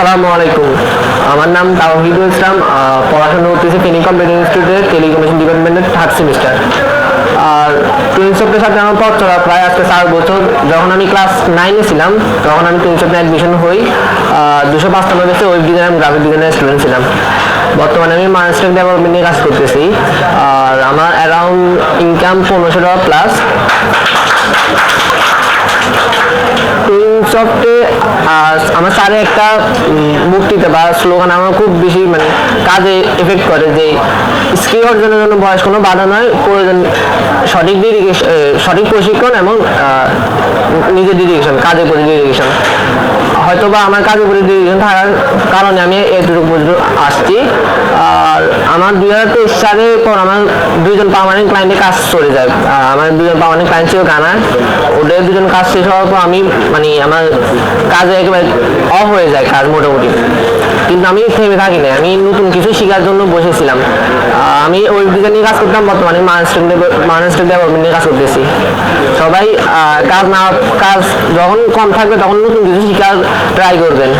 আসসালামু আলাইকুম। আমার নাম তাওহিদুল ইসলাম পড়াশোনা করতেছি ফেনী কম্পিউটার ইনস্টিটিউটের টেলিকমিউনিকেশন ডিপার্টমেন্টের থার্ড সেমিস্টার আর সফটের সাথে আমার পথ চলা প্রায় আজকে চার বছর। যখন আমি ক্লাস নাইনে ছিলাম, তখন আমি সফটে অ্যাডমিশন হই। দুশো পাঁচটান্ন বেসে ওয়েব ডিজাইন গ্রাফিক ডিজাইনের স্টুডেন্ট ছিলাম। বর্তমানে আমি মানস্টেক ডেভেলপমেন্ট নিয়ে কাজ করতেছি। আর আমার অ্যারাউন্ড ইনকাম পনেরোশো টাকা প্লাস সফটে আমার স্যারে একটা মুক্তিতে বা স্লোগান আমার খুব বেশি মানে কাজে এফেক্ট করে যে, স্কিল অর্জনের জন্য বয়স কোনো বাধা নয়, প্রয়োজন, সঠিক ডেডিকেশন সঠিক প্রশিক্ষণ এবং নিজের ডেডিকেশন কাজের প্রতি ডেডিকেশন হয়তো বা আমার কাজের প্রতি ডেডিকেশন থাকার কারণে আমি এতটুকু আসছি। আমার দুই হাজার তেইশ সালের পর আমার দুইজন পার্মানেন্ট ক্লায়েন্টে কাজ চলে যায়। আমার দুজন পার্মানেন্ট ক্লায়েন্ট ছিল গানা। ওদের দুজন কাজ শেষ হওয়ার পর আমি মানে আমার কাজে একেবারে অফ হয়ে যায় কাজ মোটামুটি। কিন্তু আমি থেমে থাকি না আমি নতুন কিছু শেখার জন্য বসেছিলাম। আমি ওই ডিজাইন নিয়ে কাজ করতাম, বর্তমানে মানস্টেক মানস্টেক ডেভেলপমেন্ট নিয়ে কাজ করতেছি। সবাই কাজ না, কাজ যখন কম থাকবে তখন নতুন কিছু শেখার ট্রাই করবেন।